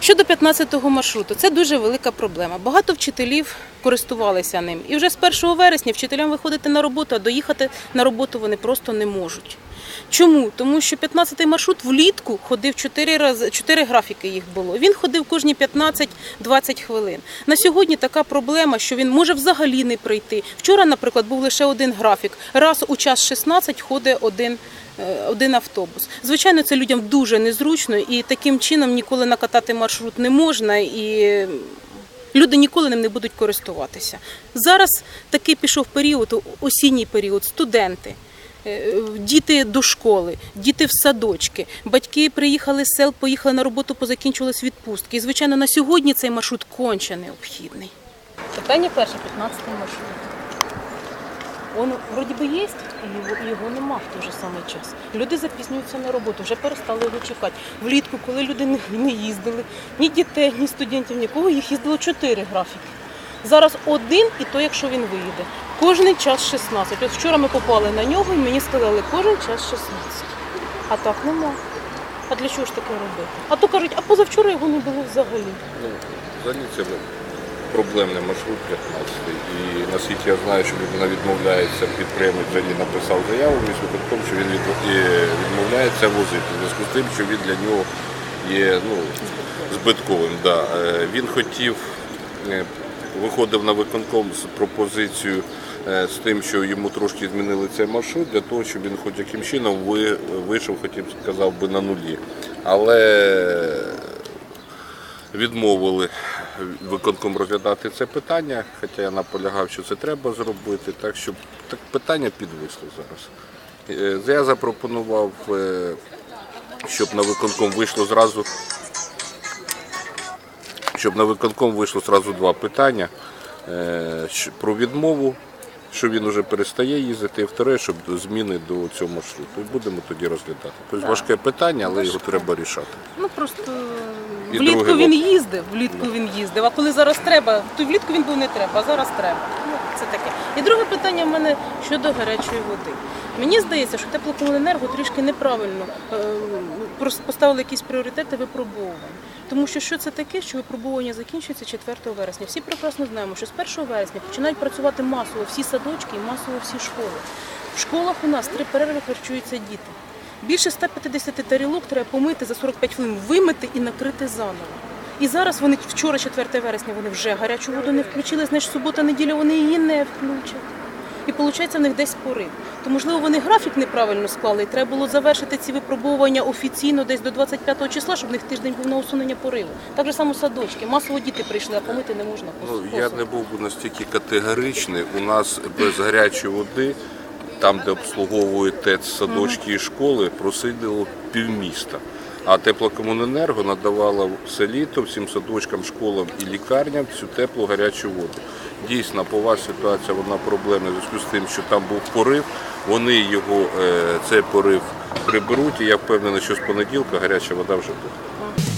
Щодо 15-го маршруту, це дуже велика проблема. Багато вчителів користувалися ним. І вже з 1 вересня вчителям виходити на роботу, а доїхати на роботу вони просто не можуть. Чому? Тому що 15-й маршрут влітку ходив 4 рази, 4 графіки їх було. Він ходив кожні 15-20 хвилин. На сьогодні така проблема, що він може взагалі не прийти. Вчора, наприклад, був лише один графік. Раз у час 16 ходить один е, один автобус. Звичайно, це людям дуже незручно, і таким чином ніколи накатати маршрут не можна, і люди ніколи ним не будуть користуватися. Зараз такий пішов період, осінній період, студенти. Е, Діти до школи, діти в садочки, батьки приїхали з сел, поїхали на роботу, позакінчувались відпустки. І, звичайно, на сьогодні цей маршрут конче необхідний. Питання перше, 15-й маршрут. Он вроді би є, і його, нема в той же самий час. Люди запізнюються на роботу, вже перестали його чекати. Влітку, коли люди не, не їздили, ні дітей, ні студентів, нікого, їх їздило чотири графіки. Зараз один, і то, якщо він виїде. Кожний час 16. От вчора ми попали на нього і мені сказали, кожен час 16. А так нема. А для чого ж таке робити? А то кажуть, а позавчора його не було взагалі. Ну, взагалі це проблемний маршрут 15 І наскільки я знаю, що людина відмовляється, підприємець взагалі написав заяву в міськвиконком, що він відмовляється возити. Зв'язку з тим, що він для нього є ну, збитковим. Да. Е, Він хотів, е, виходив на виконком з пропозицією е, з тим, що йому трошки змінили цей маршрут, для того, щоб він хоч яким чином ви- вийшов, хотів сказав би, на нулі. Але відмовили виконком розглядати це питання, хоча я наполягав, що це треба зробити, так що так питання підвисло зараз. Е, Я запропонував, е, щоб на виконком вийшло зразу, щоб на виконком вийшло зразу два питання Е, про відмову, що він вже перестає їздити, і вторе, щоб зміни до цього маршруту. І будемо тоді розглядати. Тобто важке питання, але його треба рішати. Ну просто І влітку він їздив, влітку він їздив. А коли зараз треба, то влітку він був не треба, а зараз треба. Ну це таке. І друге питання в мене щодо гарячої води. Мені здається, що теплокомуненерго трішки неправильно е, поставили якісь пріоритети випробовувань. Тому що що це таке, що випробування закінчується 4 вересня. Всі прекрасно знаємо, що з 1 вересня починають працювати масово всі садочки і масово всі школи. В школах у нас три перерви харчуються діти. Більше 150 тарілок треба помити за 45 хвилин, вимити і накрити заново. І зараз вони вчора, 4 вересня, вони вже гарячу воду не включили, значить субота, неділя вони її не включать. І виходить, в них десь порив. То, можливо, вони графік неправильно склали, і треба було завершити ці випробування офіційно десь до 25 числа, щоб в них тиждень був на усунення пориву. Так же само садочки. Масово діти прийшли, а помити не можна. Ну, я не був би настільки категоричний. У нас без гарячої води, там, де обслуговують ТЕЦ, садочки і школи, просиділо півміста. А теплокомуненерго надавала все літо всім садочкам, школам і лікарням цю теплу гарячу воду. Дійсно, пова ситуація вона проблемна в зв'язку з тим, що там був порив. Вони його е, цей порив приберуть, і я впевнений, що з понеділка гаряча вода вже буде.